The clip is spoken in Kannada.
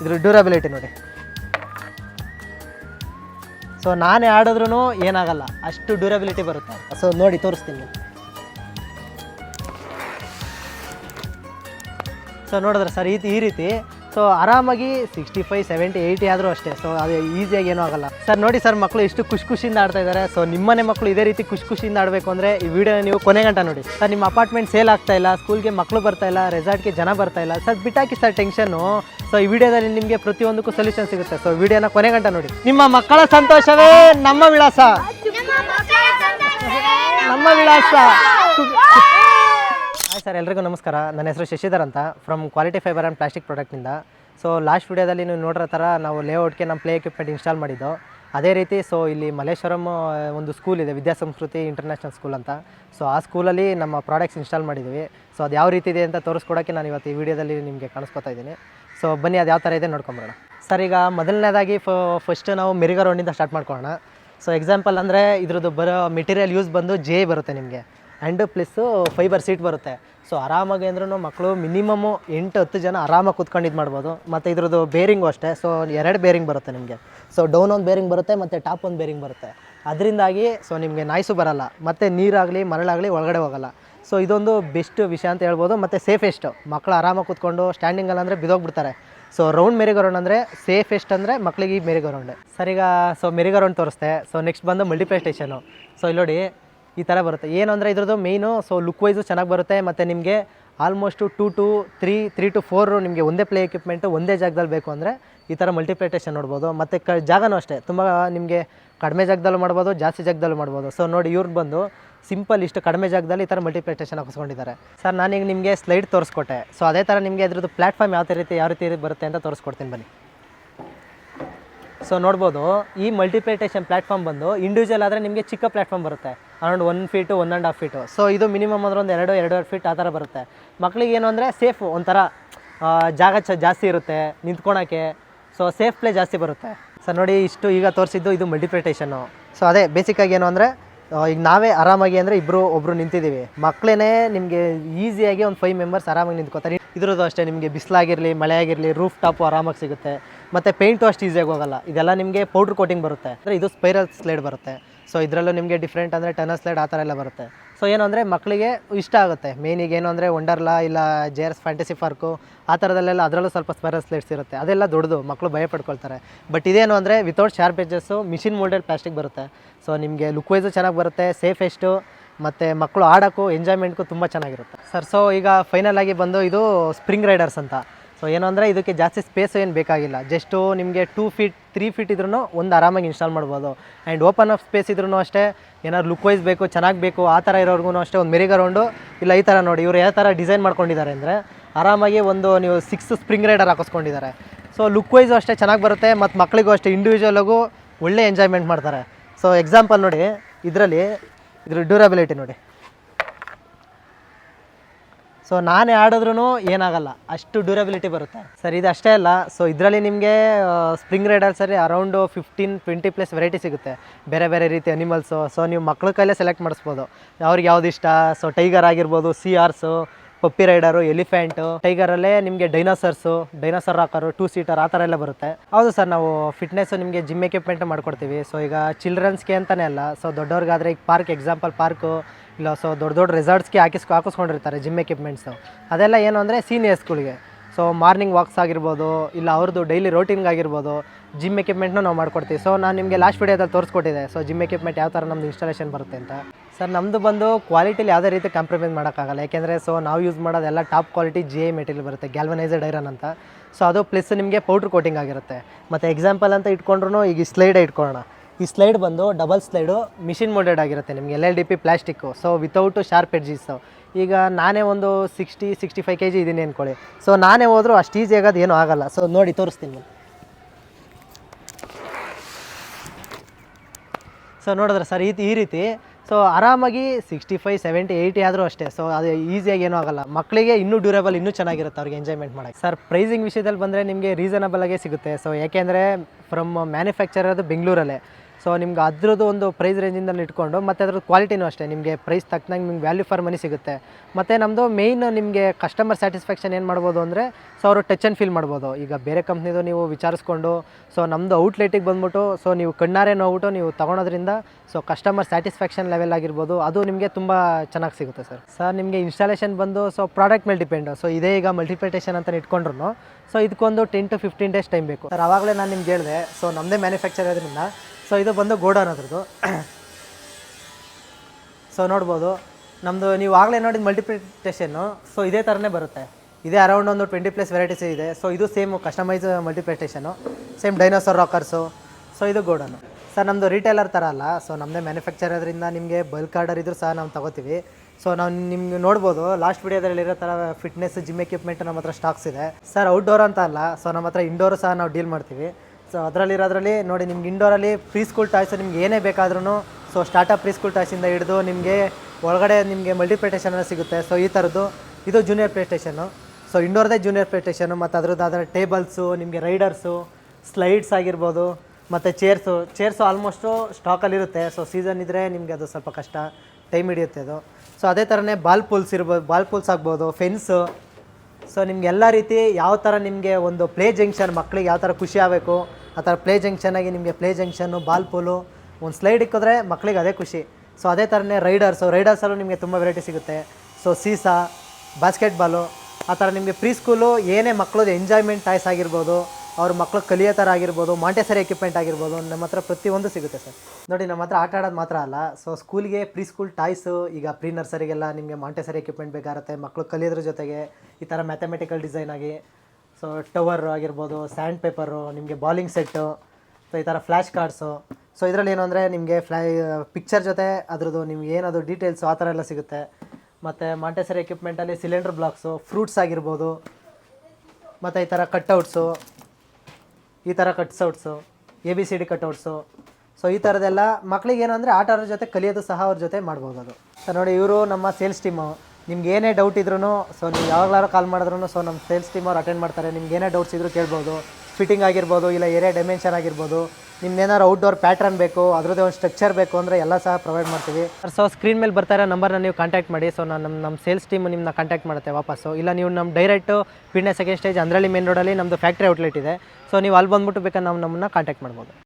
ಇದ್ರ ಡ್ಯೂರಬಿಲಿಟಿ ನೋಡಿ. ಸೊ ನಾನೇ ಆಡಿದ್ರೂ ಏನಾಗಲ್ಲ, ಅಷ್ಟು ಡ್ಯೂರಬಿಲಿಟಿ ಬರುತ್ತೆ. ಸೊ ನೋಡಿ, ತೋರಿಸ್ತೀನಿ. ಸೊ ನೋಡಿದ್ರೆ ಸರ್, ಈ ಈ ರೀತಿ ಸೊ ಆರಾಮಾಗಿ ಸಿಕ್ಸ್ಟಿ ಫೈವ್ ಸೆವೆಂಟಿ ಏಯ್ಟಿ ಆದರೂ ಅಷ್ಟೇ. ಸೊ ಅದು ಈಸಿಯಾಗಿ ಏನೂ ಆಗಲ್ಲ. ಸರ್ ನೋಡಿ ಸರ್ ಮಕ್ಕಳು ಇಷ್ಟು ಖುಷಿ ಖುಷಿಯಿಂದ ಆಡ್ತಾ ಇದ್ದಾರೆ ಸೊ ನಿಮ್ಮನೆ ಮಕ್ಕಳು ಇದೇ ರೀತಿ ಖುಷಿ ಖುಷಿಯಿಂದ ಆಡಬೇಕು ಅಂದರೆ ಈ ವಿಡಿಯೋನ ನೀವು ಕೊನೆ ಗಂಟ ನೋಡಿ. ಸರ್ ನಿಮ್ಮ ಅಪಾರ್ಟ್ಮೆಂಟ್ ಸೇಲ್ ಆಗ್ತಾ ಇಲ್ಲ ಸ್ಕೂಲ್ಗೆ ಮಕ್ಕಳು ಬರ್ತಾ ಇಲ್ಲ ರೆಸಾರ್ಟ್ಗೆ ಜನ ಬರ್ತಾ ಇಲ್ಲ. ಸರ್ ಬಿಟ್ಟಾಕಿ ಸರ್ ಟೆನ್ಷನ್ನು ಸೊ ಈ ವಿಡಿಯೋದಲ್ಲಿ ನಿಮಗೆ ಪ್ರತಿಯೊಂದಕ್ಕೂ ಸೊಲ್ಯೂಷನ್ ಸಿಗುತ್ತೆ. ಸೊ ವಿಡಿಯೋನ ಕೊನೆ ಗಂಟ ನೋಡಿ. ನಿಮ್ಮ ಮಕ್ಕಳ ಸಂತೋಷವೇ ನಮ್ಮ ವಿಳಾಸ? ನಮ್ಮ ವಿಳಾಸ? ಸರ್, ಎಲ್ರಿಗೂ ನಮಸ್ಕಾರ. ನನ್ನ ಹೆಸರು ಶಶಿಧರ್ ಅಂತ. From quality fibre and plastic ಪ್ರಾಡಕ್ಟಿಂದ so last ವಿಡಿಯೋದಲ್ಲಿ ನೀವು ನೋಡಿರೋ ಥರ ನಾವು ಲೇಔಟ್ಗೆ ನಮ್ಮ ಪ್ಲೇ ಎಕ್ವಿಪ್ಮೆಂಟ್ ಇನ್ಸ್ಟಾಲ್ ಮಾಡಿದ್ದು. ಅದೇ ರೀತಿ ಸೊ ಇಲ್ಲಿ ಮಲ್ಲೇಶ್ವರಂ ಒಂದು ಸ್ಕೂಲ್ ಇದೆ, ವಿದ್ಯಾ ಸಂಸ್ಕೃತಿ ಇಂಟರ್ನ್ಯಾಷನಲ್ ಸ್ಕೂಲ್ ಅಂತ. ಸೊ ಆ ಸ್ಕೂಲಲ್ಲಿ ನಮ್ಮ ಪ್ರಾಡಕ್ಟ್ಸ್ ಇನ್ಸ್ಟಾಲ್ ಮಾಡಿದ್ದೀವಿ. ಸೊ ಅದು ಯಾವ ರೀತಿ ಇದೆ ಅಂತ ತೋರಿಸ್ಕೊಡೋಕ್ಕೆ ನಾನು ಇವತ್ತು ಈ ವಿಡಿಯೋದಲ್ಲಿ ನಿಮಗೆ ಕಾಣಿಸ್ಕೊತಾ ಇದ್ದೀನಿ. ಸೊ ಬನ್ನಿ, ಅದು ಯಾವ ಥರ ಇದೆ ನೋಡ್ಕೊಂಬರೋಣ. ಸರ್ ಈಗ ಮೊದಲನೇದಾಗಿ ಫಸ್ಟ್ ನಾವು ಮೆರಿಗಾ ರೌಂಡಿಂದ ಸ್ಟಾರ್ಟ್ ಮಾಡ್ಕೊಳ್ಳೋಣ. ಸೊ ಎಕ್ಸಾಂಪಲ್ ಅಂದರೆ ಇದ್ರದ್ದು ಬರೋ ಮೆಟೀರಿಯಲ್ ಯೂಸ್ ಬಂದು ಜೆ ಬರುತ್ತೆ ನಿಮಗೆ. ಆ್ಯಂಡ್ ಪ್ಲಸ್ಸು ಫೈಬರ್ ಸೀಟ್ ಬರುತ್ತೆ. ಸೊ ಆರಾಮಾಗಿ ಅಂದ್ರೂ ಮಕ್ಕಳು ಮಿನಿಮಮ್ಮು ಎಂಟು, ಹತ್ತು ಜನ ಆರಾಮಾಗಿ ಕೂತ್ಕೊಂಡು ಇದು ಮಾಡ್ಬೋದು. ಮತ್ತು ಇದ್ರದ್ದು ಬೇರಿಂಗು ಅಷ್ಟೇ. ಸೊ ಎರಡು ಬೇರಿಂಗ್ ಬರುತ್ತೆ ನಿಮಗೆ. ಸೊ ಡೌನ್ ಒಂದು ಬೇರಿಂಗ್ ಬರುತ್ತೆ, ಮತ್ತು ಟಾಪ್ ಒಂದು ಬೇರಿಂಗ್ ಬರುತ್ತೆ. ಅದರಿಂದಾಗಿ ಸೊ ನಿಮಗೆ ನಾಯ್ಸು ಬರಲ್ಲ. ಮತ್ತು ನೀರಾಗಲಿ, ಮರಳಾಗಲಿ ಒಳಗಡೆ ಹೋಗಲ್ಲ. ಸೊ ಇದೊಂದು ಬೆಸ್ಟ್ ವಿಷಯ ಅಂತ ಹೇಳ್ಬೋದು. ಮತ್ತು ಸೇಫೆಸ್ಟ್ ಮಕ್ಕಳು ಆರಾಮಾಗಿ ಕೂತ್ಕೊಂಡು ಸ್ಟ್ಯಾಂಡಿಂಗಲ್ಲಿ ಅಂದರೆ ಬಿದೋಗ್ಬಿಡ್ತಾರೆ. ಸೊ ರೌಂಡ್ ಮೆರಿಗೋ ರೌಂಡ್ ಅಂದರೆ ಸೇಫೆಸ್ಟ್ ಅಂದರೆ ಮಕ್ಕಳಿಗೆ ಈ ಮೆರಿಗೋ ರೌಂಡ್ ಸರ್ ಈಗ ಸೊ ಮೆರಿಗೋ ರೌಂಡ್ ತೋರಿಸ್ತೆ. ಸೊ ನೆಕ್ಸ್ಟ್ ಬಂದು ಮಲ್ಟಿಪ್ಲೇ ಸ್ಟೇಷನು ಸೊ ಇಲ್ಲಿ ನೋಡಿ ಈ ಥರ ಬರುತ್ತೆ. ಏನು ಅಂದರೆ ಇದ್ರದ್ದು ಮೇಯ್ನು ಸೊ ಲುಕ್ ವೈಸು ಚೆನ್ನಾಗಿ ಬರುತ್ತೆ. ಮತ್ತು ನಿಮಗೆ almost two to three three to four ನಿಮಗೆ ಒಂದೇ ಪ್ಲೇ ಎಕ್ವಿಪ್ಮೆಂಟು ಒಂದೇ ಜಾಗದಲ್ಲಿ ಬೇಕು ಅಂದರೆ ಈ ಥರ ಮಲ್ಟಿಪ್ಲೇಟೇಷನ್ ನೋಡ್ಬೋದು. ಮತ್ತು ಕ, ಜಾಗನೂ ಅಷ್ಟೇ. ತುಂಬ ನಿಮಗೆ ಕಡಿಮೆ ಜಾಗದಲ್ಲೂ ಮಾಡ್ಬೋದು, ಜಾಸ್ತಿ ಜಾಗದಲ್ಲೂ ಮಾಡ್ಬೋದು. ಸೊ ನೋಡಿ ಇವ್ರು ಬಂದು ಸಿಂಪಲ್ ಇಷ್ಟು ಕಡಿಮೆ ಜಾಗದಲ್ಲಿ ಈ ಥರ ಮಲ್ಟಿಪ್ಲೇಟೇಷನ್ ಹಾಕಿಸ್ಕೊಂಡಿದ್ದಾರೆ. ಸರ್ ನಾನೀಗ ನಿಮಗೆ ಸ್ಲೈಡ್ ತೋರಿಸ್ಕೊಟ್ಟೆ. ಸೊ ಅದೇ ಥರ ನಿಮಗೆ ಅದ್ರದ್ದು ಪ್ಲ್ಯಾಟ್ಫಾರ್ಮ್ ಯಾವ ರೀತಿ ಯಾವ ರೀತಿ ಬರುತ್ತೆ ಅಂತ ತೋರಿಸ್ಕೊಡ್ತೀನಿ ಬನ್ನಿ. ಸೊ ನೋಡ್ಬೋದು, ಈ ಮಲ್ಟಿಪ್ಲೇಟೇಷನ್ ಪ್ಲಾಟ್ಫಾರ್ಮ್ ಬಂದು ಇಂಡಿವಿಜುವಲ್ ಆದರೆ ನಿಮಗೆ ಚಿಕ್ಕ ಪ್ಲಾಟ್ಫಾರ್ಮ್ ಬರುತ್ತೆ. Around one feet one and half feet so ಇದು ಮಿನಿಮಮ್ ಅಂದ್ರೆ ಒಂದು ಎರಡು, ಎರಡೂವರೆ ಫೀಟ್ ಆ ಥರ ಬರುತ್ತೆ. ಮಕ್ಳಿಗೆ ಏನು ಅಂದರೆ ಸೇಫ್ ಒಂಥರ ಜಾಗ ಚ, ಜಾಸ್ತಿ ಇರುತ್ತೆ ನಿಂತ್ಕೊಳಕ್ಕೆ. ಸೊ ಸೇಫ್ ಪ್ಲೇ ಜಾಸ್ತಿ ಬರುತ್ತೆ. ಸರ್ ನೋಡಿ ಇಷ್ಟು ಈಗ ತೋರಿಸಿದ್ದು ಇದು ಮಲ್ಟಿಪ್ಲಿಟೇಷನ್ನು ಸೊ ಅದೇ ಬೇಸಿಕ್ಕಾಗಿ ಏನು ಅಂದರೆ ಈಗ ನಾವೇ ಆರಾಮಾಗಿ ಅಂದರೆ ಇಬ್ಬರು ಒಬ್ಬರು ನಿಂತಿದ್ದೀವಿ. ಮಕ್ಕಳೇ ನಿಮಗೆ ಈಸಿಯಾಗಿ ಒಂದು ಫೈವ್ ಮೆಂಬರ್ಸ್ ಆರಾಮಾಗಿ ನಿಂತ್ಕೋತಾರೆ. ಇದ್ರದ್ದು ಅಷ್ಟೇ, ನಿಮಗೆ ಬಿಸಿಲಾಗಿರಲಿ ಮಳೆ ಆಗಿರಲಿ ರೂಫ್ ಟಾಪು ಆರಾಮಾಗಿ ಸಿಗುತ್ತೆ. ಮತ್ತು ಪೇಂಟು ಅಷ್ಟು ಈಸಿಯಾಗಿ ಹೋಗೋಲ್ಲ. ಇದೆಲ್ಲ ನಿಮಗೆ ಪೌಡ್ರ್ ಕೋಟಿಂಗ್ ಬರುತ್ತೆ. ಅಂದರೆ ಇದು ಸ್ಪೈರಲ್ ಸ್ಲೈಡ್ ಬರುತ್ತೆ. ಸೊ ಇದರಲ್ಲೂ ನಿಮಗೆ ಡಿಫ್ರೆಂಟ್ ಅಂದರೆ ಟನಲ್ ಸ್ಲೈಡ್ ಆ ಥರ ಎಲ್ಲ ಬರುತ್ತೆ. ಸೊ ಏನು ಅಂದರೆ ಮಕ್ಕಳಿಗೆ ಇಷ್ಟ ಆಗುತ್ತೆ. ಮೇನಿಗೆ ಏನು ಅಂದರೆ ವಂಡರ್ಲಾ ಇಲ್ಲ J R S fantasy park ಆ ಥರದಲ್ಲೆಲ್ಲ ಅದರಲ್ಲೂ ಸ್ವಲ್ಪ ಸ್ಪೈರಲ್ ಸ್ಲೈಡ್ಸ್ ಇರುತ್ತೆ. ಅದೆಲ್ಲ ದೊಡ್ಡದು ಮಕ್ಕಳು ಭಯ ಪಡ್ಕೊಳ್ತಾರೆ. ಬಟ್ ಇದೇನು ಅಂದರೆ without sharp edges machine moulded plastic ಬರುತ್ತೆ. ಸೊ ನಿಮಗೆ ಲುಕ್ ವೈಸು ಚೆನ್ನಾಗಿ ಬರುತ್ತೆ ಸೇಫೆಸ್ಟು ಮತ್ತು ಮಕ್ಕಳು ಆಡೋಕ್ಕೂ ಎಂಜಾಯ್ಮೆಂಟ್ಗೂ ತುಂಬ ಚೆನ್ನಾಗಿರುತ್ತೆ. ಸರ್ ಸೊ ಈಗ ಫೈನಲ್ ಆಗಿ ಬಂದು ಇದು ಸ್ಪ್ರಿಂಗ್ ರೈಡರ್ಸ್ ಅಂತ. ಸೊ ಏನು ಅಂದರೆ ಇದಕ್ಕೆ ಜಾಸ್ತಿ ಸ್ಪೇಸ್ ಏನು ಬೇಕಾಗಿಲ್ಲ. ಜಸ್ಟು ನಿಮಗೆ ಟೂ ಫೀಟ್ ತ್ರೀ ಫೀಟ್ ಇದ್ರೂ ಒಂದು ಆರಾಮಾಗಿ ಇನ್ಸ್ಟಾಲ್ ಮಾಡ್ಬೋದು. ಆ್ಯಂಡ್ ಓಪನ್ ಅಪ್ ಸ್ಪೇಸ್ ಇದ್ರೂ ಅಷ್ಟೇ, ಏನಾದ್ರು ಲುಕ್ ವೈಸ್ ಬೇಕು, ಚೆನ್ನಾಗಿ ಬೇಕು, ಆ ಥರ ಇರೋರ್ಗು ಅಷ್ಟೇ ಒಂದು ಮೆರಿಗ ರೌಂಡು ಇಲ್ಲ ಈ ಥರ ನೋಡಿ, ಇವರು ಯಾವ ಥರ ಡಿಸೈನ್ ಮಾಡ್ಕೊಂಡಿದ್ದಾರೆ ಅಂದರೆ ಆರಾಮಾಗಿ ಒಂದು ನೀವು ಸಿಕ್ಸ್ ಸ್ಪ್ರಿಂಗ್ ರೈಡರ್ ಹಾಕಿಸ್ಕೊಂಡಿದ್ದಾರೆ. ಸೊ ಲುಕ್ ವೈಸು ಅಷ್ಟೇ ಚೆನ್ನಾಗಿ ಬರುತ್ತೆ, ಮತ್ತು ಮಕ್ಕಳಿಗೂ ಅಷ್ಟೇ ಇಂಡಿವಿಜುವಲಾಗೂ ಒಳ್ಳೆ ಎಂಜಾಯ್ಮೆಂಟ್ ಮಾಡ್ತಾರೆ. ಸೊ ಎಕ್ಸಾಂಪಲ್ ನೋಡಿ, ಇದರಲ್ಲಿ ಇದ್ರ ಡ್ಯೂರಬಿಲಿಟಿ ನೋಡಿ. ಸೊ ನಾನೇ ಆಡಿದ್ರೂ ಏನಾಗಲ್ಲ. ಅಷ್ಟು ಡ್ಯೂರಬಿಲಿಟಿ ಬರುತ್ತೆ. ಸರ್, ಇದು ಅಷ್ಟೇ ಅಲ್ಲ. ಸೊ ಇದರಲ್ಲಿ ನಿಮಗೆ spring ರೈಡರ್ಸಲ್ಲಿ around fifteen twenty plus variety ಸಿಗುತ್ತೆ. ಬೇರೆ ಬೇರೆ ರೀತಿ ಅನಿಮಲ್ಸು ಸೊ ನೀವು ಮಕ್ಳ ಕೈಲೇ ಸೆಲೆಕ್ಟ್ ಮಾಡಿಸ್ಬೋದು. ಅವ್ರಿಗೆ ಯಾವ್ದು ಇಷ್ಟ? ಸೊ ಟೈಗರ್ ಆಗಿರ್ಬೋದು C Urs puppy rider, elephant, ಟೈಗರಲ್ಲೇ ನಿಮಗೆ dinosaurs, dinosaur rocker, two seater ಆ ಥರ ಎಲ್ಲ ಬರುತ್ತೆ. ಹೌದು ಸರ್, ನಾವು ಫಿಟ್ನೆಸ್ಸು ನಿಮಗೆ ಜಿಮ್ ಎಕ್ವಿಪ್ಮೆಂಟ್ ಮಾಡ್ಕೊಡ್ತೀವಿ. ಸೊ ಈಗ ಚಿಲ್ಡ್ರನ್ಸ್ಗೆ ಅಂತಲೇ ಅಲ್ಲ, ಸೊ ದೊಡ್ಡವ್ರಿಗಾದ್ರೆ ಈಗ ಪಾರ್ಕ್, ಎಕ್ಸಾಂಪಲ್ ಪಾರ್ಕು, ಇಲ್ಲ ಸೊ ದೊಡ್ಡ ದೊಡ್ಡ ರೆಸಾರ್ಟ್ಸ್ಗೆ ಹಾಕಿಸ್ಕೊ ಹಾಕಿಸ್ಕೊಂಡಿರ್ತಾರೆ ಜಿಮ್ ಎಕ್ವಿಪ್ಮೆಂಟ್ಸು. ಅದೆಲ್ಲ ಏನು ಅಂದರೆ ಸೀನಿಯರ್ಸ್ಗಳಿಗೆ ಸೊ ಮಾರ್ನಿಂಗ್ ವಾಕ್ಸ್ ಆಗಿರ್ಬೋದು, ಇಲ್ಲ ಅವ್ರದ್ದು ಡೈಲಿ ಆಗಿರ್ಬೋದು ಜಿಮ್ ಎಕ್ವಿಪ್ಮೆಂಟ್ನೂ ನಾವು ಮಾಡ್ಕೊಡ್ತೀವಿ. ಸೊ ನಾನು ನಿಮಗೆ ಲಾಸ್ಟ್ ವಿಡಿಯೋದಲ್ಲಿ ತೋರಿಸ್ಕೊಟ್ಟಿದೆ ಸೊ ಜಿಮ್ ಎಕ್ವಿಪ್ಮೆಂಟ್ ಯಾವ ಥರ ನಮ್ದು ಇನ್ಸ್ಟಾಲೇಷನ್ ಬರುತ್ತೆ ಅಂತ. ಸರ್ ನಮ್ಮದು ಬಂದು ಕ್ವಾಲಿಟಿಲಿ ಯಾವುದೇ ರೀತಿ ಕಾಂಪ್ರಮೈಸ್ ಮಾಡೋಕ್ಕಾಗಲ್ಲ. ಯಾಕೆಂದರೆ ಸೊ ನಾವು ಯೂಸ್ ಮಾಡೋದೆಲ್ಲ top quality G I material ಬರುತ್ತೆ ಗ್ಯಾಲ್ವನೈಸಡ್ ಐರನ್ ಅಂತ. ಸೊ ಅದು ಪ್ಲಸ್ ನಿಮಗೆ ಪೌಡ್ರ್ ಕೋಟಿಂಗ್ ಆಗಿರುತ್ತೆ. ಮತ್ತು ಎಕ್ಸಾಂಪಲ್ ಅಂತ ಇಟ್ಕೊಂಡ್ರು ಈಗ ಈ ಸ್ಲೈಡ್ ಇಟ್ಕೊಳ್ಳೋಣ. ಈ ಸ್ಲೈಡ್ ಬಂದು ಡಬಲ್ ಸ್ಲೈಡು ಮಿಷಿನ್ ಮೋಡೆಡ್ ಆಗಿರುತ್ತೆ ನಿಮಗೆ L L D P plastic so without sharp edges ಈಗ ನಾನೇ ಒಂದು sixty sixty five K G ಇದ್ದೀನಿ ಅಂದ್ಕೊಳ್ಳಿ ಸೊ ನಾನೇ ಹೋದರೂ ಅಷ್ಟು ಈಸಿ ಆಗೋದು ಏನೂ ಆಗಲ್ಲ. ಸೊ ನೋಡಿ, ತೋರಿಸ್ತೀನಿ ಸೊ ನೋಡಿದ್ರೆ ಸರ್ ಈ ರೀತಿ ಸೊ ಆರಾಮಾಗಿ ಸಿಕ್ಸ್ಟಿ ಫೈವ್ ಸೆವೆಂಟಿ ಏಯ್ಟಿ ಆದರೂ ಅಷ್ಟೇ. ಸೊ ಅದು ಈಸಿಯಾಗಿ ಏನೂ ಆಗಲ್ಲ. ಮಕ್ಕಳಿಗೆ ಇನ್ನೂ ಡ್ಯೂರಬಲ್ ಇನ್ನೂ ಚೆನ್ನಾಗಿರುತ್ತೆ ಅವ್ರಿಗೆ ಎಂಜಾಯ್ಮೆಂಟ್ ಮಾಡೋಕ್ಕೆ. ಸರ್ ಪ್ರೈಸಿಂಗ್ ವಿಷಯದಲ್ಲಿ ಬಂದರೆ ನಿಮಗೆ ರೀಸನಬಲ್ ಆಗೇ ಸಿಗುತ್ತೆ. ಸೊ ಯಾಕೆಂದರೆ ಫ್ರಮ್ ಮ್ಯಾನುಫ್ಯಾಕ್ಚರ್ ಅದು ಬೆಂಗಳೂರಲ್ಲೇ ಸೊ ನಿಮ್ಗೆ ಅದ್ರದ್ದು ಒಂದು ಪ್ರೈಸ್ ರೇಂಜಿಂದಲ್ಲಿ ಇಟ್ಕೊಂಡು, ಮತ್ತು ಅದ್ರದ್ದು ಕ್ವಾಲಿಟಿನೂ ಅಷ್ಟೇ. ನಿಮಗೆ ಪ್ರೈಸ್ ತಕ್ಕನಾಗ ನಿಮ್ಗೆ ವ್ಯಾಲ್ಯೂ ಫಾರ್ ಮನಿ ಸಿಗುತ್ತೆ. ಮತ್ತು ನಮ್ಮದು ಮೇಯ್ನ್ ನಿಮಗೆ ಕಸ್ಟಮರ್ ಸ್ಯಾಟಿಸ್ಫ್ಯಾಕ್ಷನ್ ಏನು ಮಾಡ್ಬೋದು ಅಂದರೆ ಸೊ ಅವರು ಟಚ್ ಆ್ಯಂಡ್ ಫೀಲ್ ಮಾಡ್ಬೋದು. ಈಗ ಬೇರೆ ಕಂಪ್ನಿದು ನೀವು ವಿಚಾರಿಸ್ಕೊಂಡು ಸೊ ನಮ್ಮದು ಔಟ್ಲೆಟಿಗೆ ಬಂದ್ಬಿಟ್ಟು ಸೊ ನೀವು ಕಣ್ಣಾರೆ ನೋಡ್ಬಿಟ್ಟು ನೀವು ತೊಗೊಳೋದ್ರಿಂದ ಸೊ ಕಸ್ಟಮರ್ ಸ್ಯಾಟಿಸ್ಫ್ಯಾಕ್ಷನ್ ಲೆವೆಲ್ ಆಗಿರ್ಬೋದು. ಅದು ನಿಮಗೆ ತುಂಬ ಚೆನ್ನಾಗಿ ಸಿಗುತ್ತೆ ಸರ್ ಸರ್ ನಿಮಗೆ ಇನ್ಸ್ಟಾಲೇಷನ್ ಬಂದು ಸೊ ಪ್ರಾಡಕ್ಟ್ ಮೇಲೆ ಡಿಪೆಂಡು ಸೊ ಇದೇ ಈಗ ಮಲ್ಟಿಪ್ಲಿಟೇಷನ್ ಅಂತ ಇಟ್ಕೊಂಡ್ರು ಸೊ ಇದಕ್ಕೊಂದು ten to fifteen days time ಬೇಕು. ಸರ್ ಆವಾಗಲೇ ನಾನು ನಿಮ್ಗೆ ಹೇಳಿದೆ ಸೊ ನಮ್ಮದೇ ಮ್ಯಾನುಫ್ಯಾಕ್ಚರ್ ಇರೋದ್ರಿಂದ ಸೊ ಇದು ಬಂದು ಗೋಡೌನ್ ಅದ್ರದ್ದು ಸೊ ನೋಡ್ಬೋದು. ನಮ್ಮದು ನೀವು ಆಗಲೇ ನೋಡಿದ ಮಲ್ಟಿಪ್ಲಿಟೇಷನ್ನು ಸೊ ಇದೇ ಥರನೇ ಬರುತ್ತೆ. ಇದೇ ಅರೌಂಡ್ ಒಂದು ಟ್ವೆಂಟಿ ಪ್ಲಸ್ ವೆರೈಟೀಸ್ ಇದೆ. ಸೊ ಇದು same customise multiplay station same dinosaur rockers so ಇದು ಗೋಡನು. ಸರ್ ನಮ್ಮದು ರಿಟೇಲರ್ ಥರ ಅಲ್ಲ. ಸೊ ನಮ್ಮದೇ ಮ್ಯಾನುಫ್ಯಾಕ್ಚರ್ ಇರೋದ್ರಿಂದ ನಿಮಗೆ ಬಲ್ಕ್ ಆರ್ಡರ್ ಇದ್ರೂ ಸಹ ನಾವು ತಗೋತೀವಿ. ಸೊ ನಾವು ನಿಮ್ಗೆ ನೋಡ್ಬೋದು ಲಾಸ್ಟ್ ವಿಡಿಯೋದಲ್ಲಿ ಇರೋ ಥರ ಫಿಟ್ನೆಸ್ ಜಿಮ್ ಎಕ್ವಿಪ್ಮೆಂಟ್ ನಮ್ಮ ಹತ್ರ ಸ್ಟಾಕ್ಸ್ ಇದೆ. ಸರ್ ಔಟ್ಡೋರ್ ಅಂತ ಅಲ್ಲ. ಸೊ ನಮ್ಮ ಹತ್ರ ಇಂಡೋರು ಸಹ ನಾವು ಡೀಲ್ ಮಾಡ್ತೀವಿ. ಸೊ ಅದರಲ್ಲಿರೋದ್ರಲ್ಲಿ ನೋಡಿ, ನಿಮ್ಗೆ ಇಂಡೋರಲ್ಲಿ ಪ್ರೀ ಸ್ಕೂಲ್ ಟಾಯ್ಸ್ ನಿಮ್ಗೆ ಏನೇ ಬೇಕಾದ್ರೂ ಸೊ ಸ್ಟಾರ್ಟಪ್ ಪ್ರೀ ಸ್ಕೂಲ್ ಟಾಯ್ಸಿಂದ ಹಿಡಿದು ನಿಮಗೆ ಒಳಗಡೆ ನಿಮಗೆ ಮಲ್ಟಿಪ್ಲೇಟೇಷನ್ ಸಿಗುತ್ತೆ. ಸೊ ಈ ಥರದ್ದು ಇದು ಜೂನಿಯರ್ ಪ್ಲೇ ಸ್ಟೇಷನು ಸೊ ಇಂಡೋರ್ದೇ ಜೂನಿಯರ್ ಪ್ಲೇ ಸ್ಟೇಷನು ಮತ್ತು ಅದರದ್ದಾದ ಟೇಬಲ್ಸು ನಿಮಗೆ ರೈಡರ್ಸು ಸ್ಲೈಡ್ಸ್ ಆಗಿರ್ಬೋದು, ಮತ್ತು ಚೇರ್ಸು ಚೇರ್ಸು ಆಲ್ಮೋಸ್ಟು ಸ್ಟಾಕಲ್ಲಿರುತ್ತೆ ಸೊ ಸೀಸನ್ ಇದ್ದರೆ ನಿಮಗೆ ಅದು ಸ್ವಲ್ಪ ಕಷ್ಟ ಟೈಮ್ ಹಿಡಿಯುತ್ತೆ ಅದು. ಸೊ ಅದೇ ಥರನೇ ಬಾಲ್ ಪೂಲ್ಸ್ ಇರ್ಬೋದು ಬಾಲ್ ಪೂಲ್ಸ್ ಆಗ್ಬೋದು ಫೆನ್ಸು ಸೊ ನಿಮ್ಗೆ ಎಲ್ಲ ರೀತಿ ಯಾವ ಥರ ನಿಮಗೆ ಒಂದು ಪ್ಲೇ ಜಂಕ್ಷನ್ ಮಕ್ಕಳಿಗೆ ಯಾವ ಥರ ಖುಷಿ ಆಗಬೇಕು, ಆ ಥರ ಪ್ಲೇ ಜಂಕ್ಷನಾಗಿ ನಿಮಗೆ ಪ್ಲೇ ಜಂಕ್ಷನ್ನು ಬಾಲ್ ಪೂಲು ಒಂದು ಸ್ಲೈಡ್ ಇಕ್ಕಿದ್ರೆ ಮಕ್ಕಳಿಗೆ ಅದೇ ಖುಷಿ. ಸೊ ಅದೇ ಥರನೇ ರೈಡರ್ಸು ರೈಡರ್ಸಲ್ಲೂ ನಿಮಗೆ ತುಂಬ ವೆರೈಟಿ ಸಿಗುತ್ತೆ. ಸೊ ಸೀಸಾ ಬಾಸ್ಕೆಟ್ಬಾಲು ಆ ಥರ ನಿಮಗೆ ಪ್ರೀ ಸ್ಕೂಲು ಏನೇ ಮಕ್ಕಳದ್ದು ಎಂಜಾಯ್ಮೆಂಟ್ ಟಾಯ್ಸ್ ಆಗಿರ್ಬೋದು, ಅವ್ರ ಮಕ್ಕಳು ಕಲಿಯೋ ಥರ ಆಗಿರ್ಬೋದು ಮಾಂಟೆಸರಿ ಎಕ್ವಿಪ್ಮೆಂಟ್ ಆಗಿರ್ಬೋದು, ನಮ್ಮ ಹತ್ರ ಪ್ರತಿಯೊಂದು ಸಿಗುತ್ತೆ ಸರ್. ನೋಡಿ, ನಮ್ಮ ಹತ್ರ ಆಟ ಆಡೋದು ಮಾತ್ರ ಅಲ್ಲ. ಸೊ ಸ್ಕೂಲ್ಗೆ ಪ್ರೀ ಸ್ಕೂಲ್ ಟಾಯ್ಸು ಈಗ ಪ್ರೀ ನರ್ಸರಿಗೆಲ್ಲ ನಿಮಗೆ ಮಾಂಟೆಸರಿ ಎಕ್ವಿಪ್ಮೆಂಟ್ ಬೇಕಾಗುತ್ತೆ ಮಕ್ಕಳು ಕಲಿಯೋದ್ರ ಜೊತೆಗೆ ಈ ಥರ ಮ್ಯಾಥಮೆಟಿಕಲ್ ಡಿಸೈನ್ ಆಗಿ. ಸೊ ಟವರ್ ಆಗಿರ್ಬೋದು ಸ್ಯಾಂಡ್ ಪೇಪರು ನಿಮಗೆ ಬಾಲಿಂಗ್ ಸೆಟ್ಟು ಸೊ ಈ ಥರ ಫ್ಲ್ಯಾಶ್ ಕಾರ್ಡ್ಸು ಸೊ ಇದರಲ್ಲಿ ಏನು ಅಂದರೆ ನಿಮಗೆ ಫ್ಲೈ ಪಿಕ್ಚರ್ ಜೊತೆ ಅದರದ್ದು ನಿಮ್ಗೆ ಏನಾದರೂ ಡೀಟೇಲ್ಸು ಆ ಥರ ಎಲ್ಲ ಸಿಗುತ್ತೆ. ಮತ್ತು ಮಾಂಟೆಸರಿ ಎಕ್ವಿಪ್ಮೆಂಟಲ್ಲಿ ಸಿಲಿಂಡರ್ ಬ್ಲಾಕ್ಸು ಫ್ರೂಟ್ಸ್ ಆಗಿರ್ಬೋದು, ಮತ್ತು ಈ ಥರ ಕಟ್ಔಟ್ಸು ಈ ಥರ cutouts A B C D cutouts so ಈ ಥರದ್ದೆಲ್ಲ ಮಕ್ಳಿಗೆ ಏನು ಅಂದರೆ ಆಟ ಆಡೋ ಜೊತೆ ಕಲಿಯೋದು ಸಹ ಅವ್ರ ಜೊತೆ ಮಾಡ್ಬೋದು ಅದು. ಸೊ ನೋಡಿ ಇವರು ನಮ್ಮ ಸೇಲ್ಸ್ ಟೀಮು ನಿಮ್ಗೆ ಏನೇ ಡೌಟ್ ಇದ್ರೂ ಸೊ ನೀವು ಯಾವಾಗಲಾರು ಕಾಲ್ ಮಾಡಿದ್ರು ಸೊ ನಮ್ಮ ಸೇಲ್ಸ್ ಟೀಮ್ ಅವ್ರು ಅಟೆಂಡ್ ಮಾಡ್ತಾರೆ. ನಿಮ್ಗೆ ಏನೇ ಡೌಟ್ಸ್ ಇದ್ರೂ ಕೇಳ್ಬೋದು. ಫಿಟ್ಟಿಂಗ್ ಆಗಿರ್ಬೋದು, ಇಲ್ಲ ಏರಿಯಾ ಡೈಮೆನ್ಷನ್ ಆಗಿರ್ಬೋದು. ಏನಾರು ಔಟ್ಡೋರ್ ಪ್ಯಾಟ್ರನ್ ಬೇಕು, ಅದರದ್ದೇ ಒಂದು ಸ್ಟ್ರಕ್ಚರ್ ಬೇಕು ಅಂದರೆ ಎಲ್ಲ ಸಹ ಪ್ರೊವೈಡ್ ಮಾಡ್ತೀವಿ. ಸೊ ಸ್ಕ್ರೀನ್ ಮೇಲೆ ಬರ್ತಾ ಇರೋ ನಂಬರ್ನ ನೀವು ಕಾಂಟ್ಯಾಕ್ಟ್ ಮಾಡಿ. ಸೊ ನಾನು ನಮ್ಮ ಸೇಲ್ಸ್ ಟೀಮ್ ನಿಮ್ಮನ್ನ ಕಾಂಟ್ಯಾಕ್ಟ್ ಮಾಡುತ್ತೆ ವಾಪಸ್ಸು ಇಲ್ಲ ನೀವು ನಮ್ಮ direct Peenya second stage Andrahalli main ರೋಡಲ್ಲಿ ನಮ್ಮದು ಫ್ಯಾಕ್ಟ್ರಿ ಔಟ್ಲೆಟ್ ಇದೆ. ಸೊ ನೀವು ಅಲ್ಲಿ ಬಂದ್ಬಿಟ್ಟು ಬೇಕಾದ್ರೆ ನಾವು ನಮ್ಮನ್ನ ಕಾಂಟ್ಯಾಕ್ಟ್ ಮಾಡ್ಬೋದು.